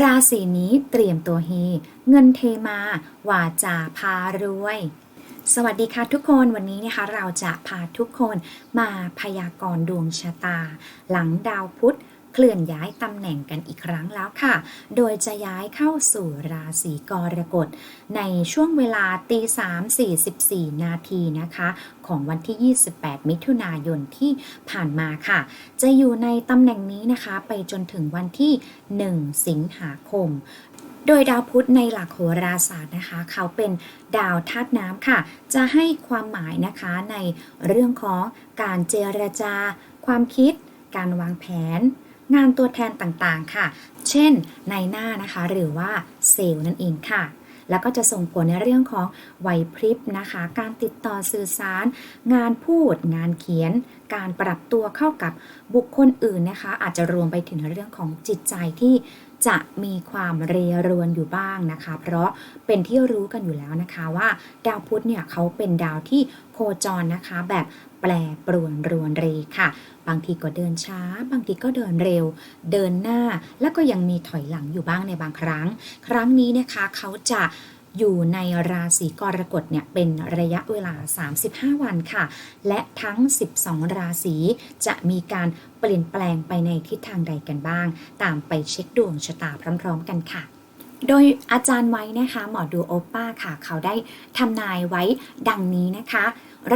ราศีนี้เตรียมตัวเฮเงินเทมา วาจาพารวย สวัสดีค่ะทุกคนวันนี้นะคะเราจะพาทุกคนมาพยากรณ์ดวงชะตา หลังดาวพุธ เคลื่อนย้ายตำแหน่งกันอีกครั้งแล้วค่ะ โดยจะย้ายเข้าสู่ราศีกรกฎในช่วงเวลาตี3 44นาทีนะคะ ของวันที่ 28 มิถุนายนที่ผ่านมาค่ะ จะอยู่ในตำแหน่งนี้นะคะ ไปจนถึงวันที่ 1 สิงหาคมโดยดาวพุธในหลักโหราศาสตร์นะคะ เขาเป็นดาวธาตุน้ำค่ะ จะให้ความหมายนะคะในเรื่องของการเจรจา ความคิด การวางแผน งานตัวแทนต่างๆค่ะ เช่นในหน้านะคะ หรือว่าเซลล์นั่นเองค่ะ แล้วก็จะส่งผลในเรื่องของไหวพริบนะคะ การติดต่อสื่อสาร งานพูด งานเขียน การปรับตัวเข้ากับบุคคลอื่นนะคะ อาจจะรวมไปถึงเรื่องของจิตใจที่ จะมีความเรรวนอยู่บ้างนะคะ เพราะเป็นที่รู้กันอยู่แล้วนะคะว่า ดาวพุธเนี่ยเขาเป็นดาวที่โคจรนะคะ แบบแปรปรวนรวนเรค่ะ บางทีก็เดินช้า บางทีก็เดินเร็ว เดินหน้าแล้วก็ยังมีถอยหลังอยู่บ้างในบางครั้ง ครั้งนี้นะคะเขาจะ อยู่ในราศีกรกฎเนี่ยเป็นระยะเวลา 35 วันค่ะ และทั้ง 12 ราศีจะมีการเปลี่ยนแปลงไปในทิศทางใดกันบ้าง ตามไปเช็คดวงชะตาพร้อม ๆ กันค่ะโดยอาจารย์ไว้นะคะหมอดูโอป้าค่ะ เขาได้ทำนายไว้ดังนี้นะคะ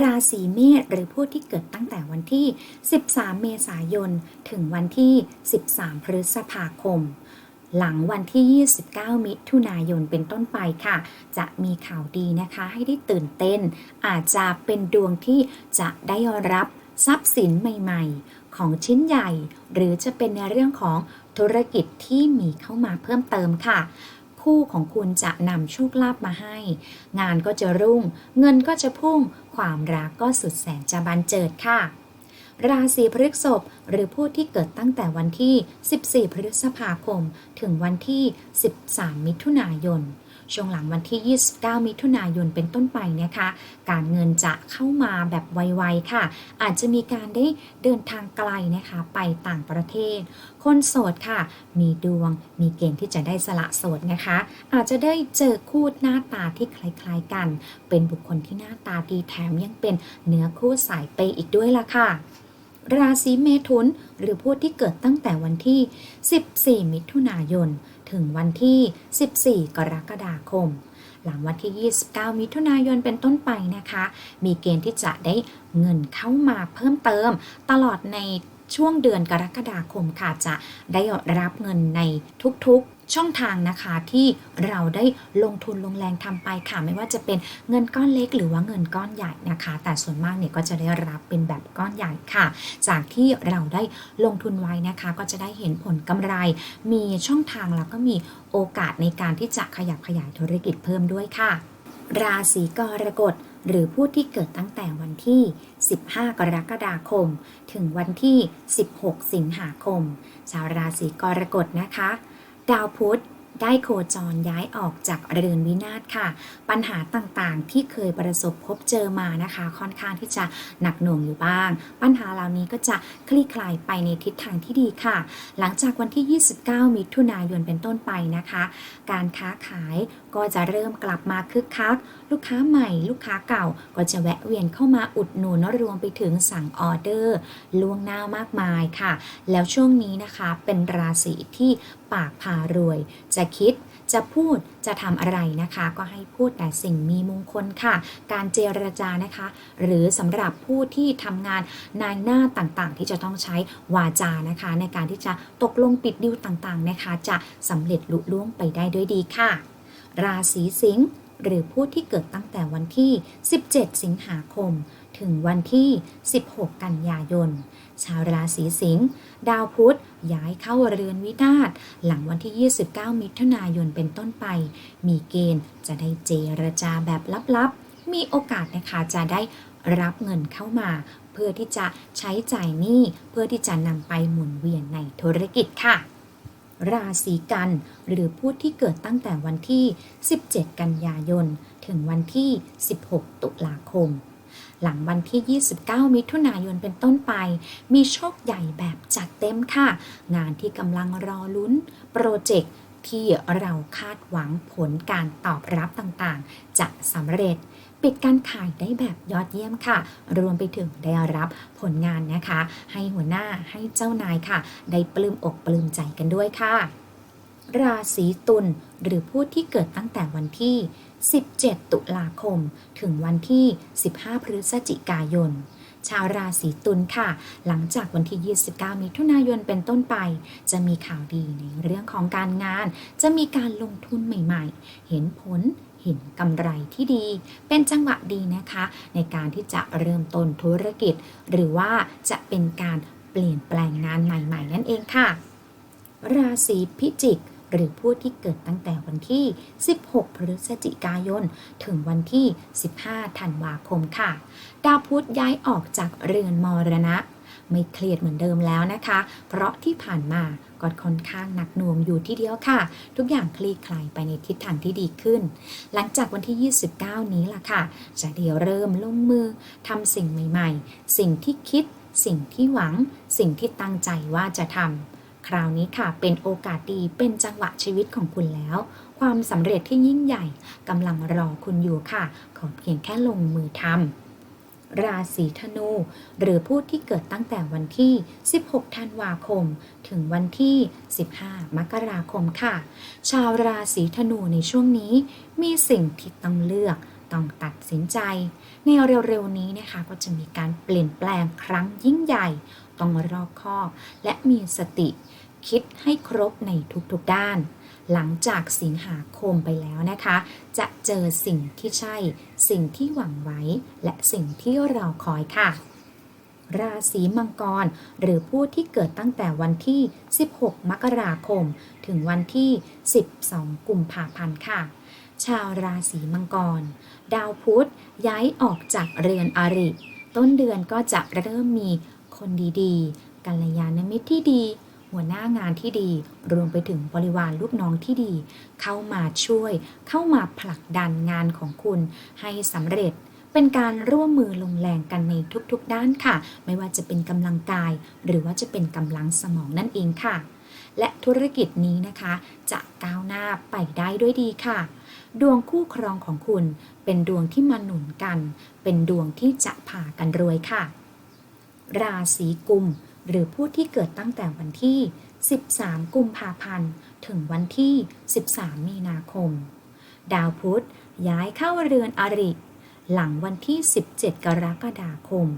ราศีเมษหรือผู้ที่เกิดตั้งแต่วันที่ 13 เมษายน ถึงวันที่ 13 พฤษภาคม หลังวันที่ 29 มิถุนายนเป็นต้นไปค่ะ จะมีข่าวดีนะคะ ให้ได้ตื่นเต้น อาจจะเป็นดวงที่จะได้รับทรัพย์สินใหม่ๆ ของชิ้นใหญ่ หรือจะเป็นในเรื่องของธุรกิจที่มีเข้ามาเพิ่มเติมค่ะ คู่ของคุณจะนำโชคลาภมาให้ งานก็จะรุ่ง เงินก็จะพุ่ง ความรักก็สุดแสนจะบันเจิดค่ะ ราศีพฤษภหรือผู้ที่เกิดตั้งแต่วันที่ 14 พฤษภาคม ถึงวันที่ 13 มิถุนายน ช่วงหลังวันที่ 29 มิถุนายนเป็นต้นไปนะคะ การเงินจะเข้ามาแบบไวๆค่ะ อาจจะมีการได้เดินทางไกลนะคะ ไปต่างประเทศ คนโสดค่ะ มีดวง มีเกณฑ์ที่จะได้สละโสดนะคะ อาจจะได้เจอคู่หน้าตาที่คล้ายๆกัน เป็นบุคคลที่หน้าตาดีแถมยังเป็นเนื้อคู่สายเปย์อีกด้วยล่ะค่ะ ราศีเมถุน หรือผู้ที่เกิดตั้งแต่วันที่ 14 มิถุนายน ถึงวันที่ 14 กรกฎาคม หลังวันที่ 29 มิถุนายนเป็นต้นไปนะคะ มีเกณฑ์ที่จะได้เงินเข้ามาเพิ่มเติม ตลอดในช่วงเดือนกรกฎาคมค่ะจะได้รับเงินในทุกๆ ช่องทางนะคะที่เราได้ลงทุนลงแรงทำไปค่ะ ไม่ว่าจะเป็นเงินก้อนเล็กหรือว่าเงินก้อนใหญ่นะคะ แต่ส่วนมากเนี่ยก็จะได้รับเป็นแบบก้อนใหญ่ค่ะ จากที่เราได้ลงทุนไว้นะคะ ก็จะได้เห็นผลกำไร มีช่องทางแล้วก็มีโอกาสในการที่จะขยับขยายธุรกิจเพิ่มด้วยค่ะ ราศีกรกฎหรือผู้ที่เกิดตั้งแต่วันที่ 15 กรกฎาคม ถึงวันที่ 16 สิงหาคม ชาวราศีกรกฎนะคะ ดาวพุธได้โคจรย้ายออกจากเรือนวินาศค่ะ ปัญหาต่างๆที่เคยประสบพบเจอมานะคะ ค่อนข้างที่จะหนักหน่วงอยู่บ้าง ปัญหาเหล่านี้ก็จะคลี่คลายไปในทิศทางที่ดีค่ะ หลังจากวันที่ 29 มิถุนายนเป็นต้นไปนะคะ การค้าขายก็จะเริ่มกลับมาคึกคัก ลูกค้าใหม่ ลูกค้าเก่าก็จะแวะเวียนเข้ามาอุดหนุนรวมไปถึงสั่งออเดอร์ล่วงหน้ามากมายค่ะ แล้วช่วงนี้นะคะเป็นราศีที่ปากพารวย จะคิดจะพูดจะทำอะไรนะคะ ก็ให้พูดแต่สิ่งมีมงคลค่ะ การเจรจานะคะ หรือสำหรับผู้ที่ทำงานนายหน้าต่างๆ ที่จะต้องใช้วาจานะคะ ในการที่จะตกลงปิดดิวต่างๆนะคะ จะสำเร็จลุล่วงไปได้ด้วยดีค่ะ ราศีสิงห์หรือผู้ที่เกิดตั้งแต่วันที่ 17 สิงหาคม ถึงวันที่ 16 กันยายน ชาวราศีสิงห์ดาวพุธย้ายเข้าเรือนวินาศหลังวันที่ 29 มิถุนายนเป็นต้นไป มีเกณฑ์จะได้เจรจาแบบลับๆ มีโอกาสนะคะจะได้รับเงินเข้ามา เพื่อที่จะใช้จ่ายหนี้เพื่อที่จะนำไปหมุนเวียนในธุรกิจค่ะราศีกัน หรือผู้ที่เกิดตั้งแต่วันที่ 17 กันยายน ถึงวันที่ 16 ตุลาคม หลังวันที่ 29 มิถุนายนเป็นต้นไป มีโชคใหญ่แบบจัดเต็มค่ะ งานที่กำลังรอลุ้น โปรเจกต์ที่เราคาดหวังผลการตอบรับต่างๆ จะสำเร็จ ปิดการขายได้แบบยอดเยี่ยมค่ะ รวมไปถึงได้รับผลงานนะคะ ให้หัวหน้าให้เจ้านายค่ะ ได้ปลื้มอกปลื้มใจกันด้วยค่ะ ราศีตุลหรือผู้ที่เกิดตั้งแต่วันที่ 17 ตุลาคม ถึงวันที่ 15 พฤศจิกายน ชาวราศีตุลค่ะ หลังจากวันที่ 29 มิถุนายนเป็นต้นไป จะมีข่าวดีในเรื่องของการงาน จะมีการลงทุนใหม่ๆ เห็นผลเห็นกำไรที่ดี เป็นจังหวะดีนะคะ ในการที่จะเริ่มต้นธุรกิจ หรือว่าจะเป็นการเปลี่ยนแปลงงานใหม่ ๆ นั่นเองค่ะ ราศีพิจิก หรือผู้ที่เกิดตั้งแต่วันที่ 16 พฤศจิกายน ถึงวันที่ 15 ธันวาคมค่ะ ดาวพุธย้ายออกจากเรือนมรณะ ไม่เครียดเหมือนเดิมแล้วนะคะ เพราะที่ผ่านมาก็ค่อนข้างหนักหน่วงอยู่ที่เดียวค่ะ ทุกอย่างคลี่คลายไปในทิศทางที่ดีขึ้น หลังจากวันที่ 29 นี้ล่ะค่ะ จะเดี๋ยวเริ่มลงมือทำสิ่งใหม่ ๆ สิ่งที่คิด สิ่งที่หวัง สิ่งที่ตั้งใจว่าจะทำ คราวนี้ค่ะเป็นโอกาสดีเป็นจังหวะชีวิตของคุณแล้ว ความสำเร็จที่ยิ่งใหญ่กำลังรอคุณอยู่ค่ะ ขอเพียงแค่ลงมือทำราศีธนู หรือผู้ที่เกิดตั้งแต่วันที่ 16 ธันวาคม ถึงวันที่ 15 มกราคมค่ะ ชาวราศีธนูในช่วงนี้ มีสิ่งที่ต้องเลือก ต้องตัดสินใจ ในเร็วๆนี้นะคะก็จะมีการเปลี่ยนแปลงครั้งยิ่งใหญ่ ต้องรอบคอบ และมีสติคิดให้ครบในทุกๆด้าน หลังจากสิงหาคมไปแล้วนะคะ จะเจอสิ่งที่ใช่ สิ่งที่หวังไว้ และสิ่งที่เราคอยค่ะ ราศีมังกร หรือผู้ที่เกิดตั้งแต่วันที่ 16 มกราคม ถึงวันที่ 12 กุมภาพันธ์ค่ะ ชาวราศีมังกร ดาวพุธย้ายออกจากเรือนอริต้นเดือนก็จะเริ่มมี คนดีๆกัลยาณมิตรที่ดี หัวหน้างานที่ดี รวมไปถึงบริวารลูกน้องที่ดี เข้ามาช่วย เข้ามาผลักดันงานของคุณให้สำเร็จเป็นการร่วมมือลงแรงกันในทุกๆด้านค่ะ ไม่ว่าจะเป็นกำลังกาย หรือว่าจะเป็นกำลังสมองนั่นเองค่ะ และธุรกิจนี้นะคะ จะก้าวหน้าไปได้ด้วยดีค่ะ ดวงคู่ครองของคุณ เป็นดวงที่มาหนุนกัน เป็นดวงที่จะพากันรวยค่ะ ราศีกุม หรือผู้ที่เกิดตั้งแต่วันที่ 13 กุมภาพันธ์ ถึงวันที่ 13 มีนาคม ดาวพุธย้ายเข้าเรือนอริ หลังวันที่ 17 กรกฎาคม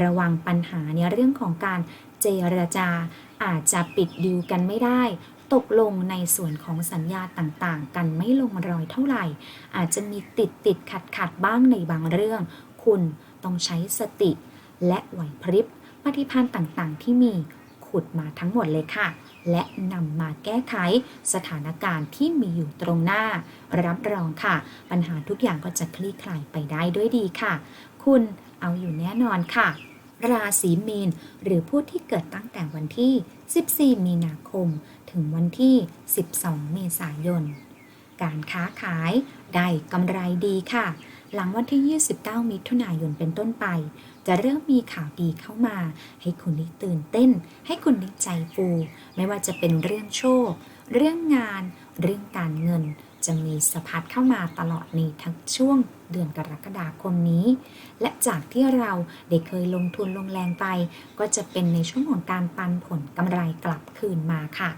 ระวังปัญหาในเรื่องของการเจรจาอาจจะปิดดีลกันไม่ได้ ตกลงในส่วนของสัญญาต่างๆ กันไม่ลงรอยเท่าไหร่ อาจจะมีติดติดขัดขัดบ้างในบางเรื่อง คุณต้องใช้สติ และไหวพริบปฏิพันธ์ต่างๆ ที่มีขุดมาทั้งหมดเลยค่ะ และนำมาแก้ไขสถานการณ์ที่มีอยู่ตรงหน้า รับรองค่ะ ปัญหาทุกอย่างก็จะคลี่คลายไปได้ด้วยดีค่ะ คุณเอาอยู่แน่นอนค่ะ ราศีมีน หรือผู้ที่เกิดตั้งแต่วันที่ 14 มีนาคม ถึงวันที่ 12 เมษายน การค้าขายได้กำไรดีค่ะ หลังวันที่ 29 มิถุนายนเป็นต้นไป จะเริ่มมีข่าวดีเข้ามา ให้คุณได้ตื่นเต้น ให้คุณได้ใจฟู ไม่ว่าจะเป็นเรื่องโชค เรื่องงาน เรื่องการเงิน จะมีสะพัดเข้ามาตลอดในทั้งช่วงเดือนกรกฎาคมนี้ และจากที่เราได้เคยลงทุนลงแรงไป ก็จะเป็นในช่วงของการปันผลกำไรกลับคืนมาค่ะ